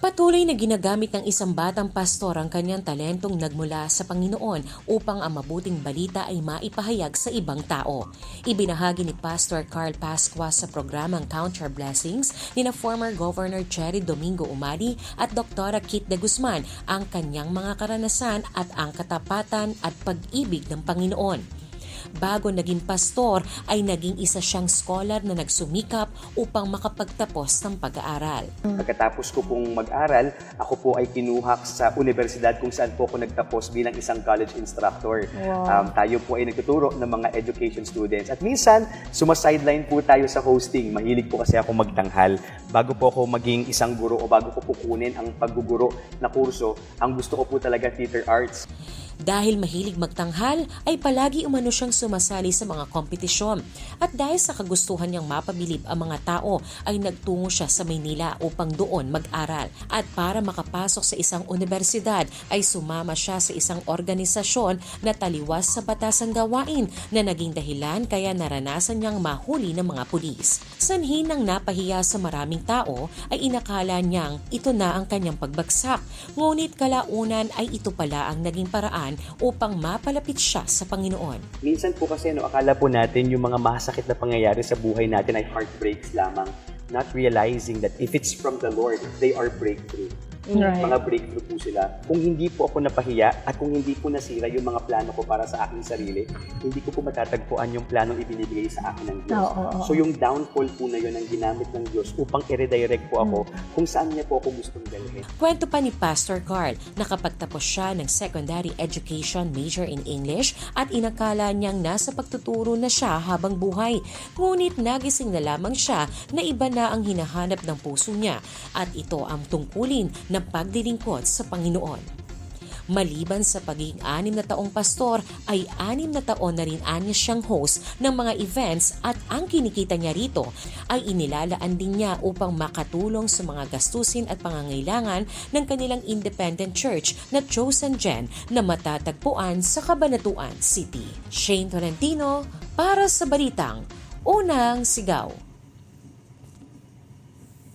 Patuloy na ginagamit ng isang batang pastor ang kanyang talentong nagmula sa Panginoon upang ang mabuting balita ay maipahayag sa ibang tao. Ibinahagi ni Pastor Carl Pasqua sa programang Count Your Blessings ni na former Governor Cherry Domingo Umali at Dr. Kit de Guzman ang kanyang mga karanasan at ang katapatan at pag-ibig ng Panginoon. Bago naging pastor ay naging isa siyang scholar na nagsumikap upang makapagtapos ng pag-aaral. Pagkatapos ko pong mag-aral, ako po ay kinuha sa universidad kung saan po ako nagtapos bilang isang college instructor. Um, tayo po ay nagtuturo ng mga education students. At minsan, sumasideline po tayo sa hosting. Mahilig po kasi ako magtanghal. Bago po ako maging isang guro o bago ko po kunin ang pagguguro na kurso, ang gusto ko po talaga theater arts. Dahil mahilig magtanghal, ay palagi umano siyang sumasali sa mga kompetisyon. At dahil sa kagustuhan niyang mapabilib ang mga tao, ay nagtungo siya sa Maynila upang doon mag-aral. At para makapasok sa isang universidad, ay sumama siya sa isang organisasyon na taliwas sa batasang gawain na naging dahilan kaya naranasan niyang mahuli ng mga pulis. Sanhin ng napahiya sa maraming tao, ay inakala niyang ito na ang kanyang pagbagsak. Ngunit kalaunan ay ito pala ang naging paraan upang mapalapit siya sa Panginoon. Minsan po kasi no, akala po natin yung mga masakit na pangyayari sa buhay natin ay heartbreaks lamang. Not realizing that if it's from the Lord, they are breakthrough. Right. Mga breakthrough po sila. Kung hindi po ako napahiya at kung hindi po nasira yung mga plano ko para sa aking sarili, hindi ko po matatagpuan yung planong ibinibigay sa akin ng Diyos. Oo, oo, oo. So yung downfall po na yun ang ginamit ng Diyos upang i-redirect po ako Hmm. kung saan niya po ako gustong dalhin. Kwento pa ni Pastor Carl, nakapagtapos siya ng secondary education major in English at inakala niyang nasa pagtuturo na siya habang buhay. Ngunit nagising na lamang siya na iba na ang hinahanap ng puso niya at ito ang tungkulin ng pagdilingkod sa Panginoon. Maliban sa pagiging anim na taong pastor, ay anim na taon na rin anya siyang host ng mga events at ang kinikita niya rito ay inilalaan din niya upang makatulong sa mga gastusin at pangangailangan ng kanilang independent church na Chosen Gen na matatagpuan sa Cabanatuan City. Shane Tolentino para sa Balitang Unang Sigaw.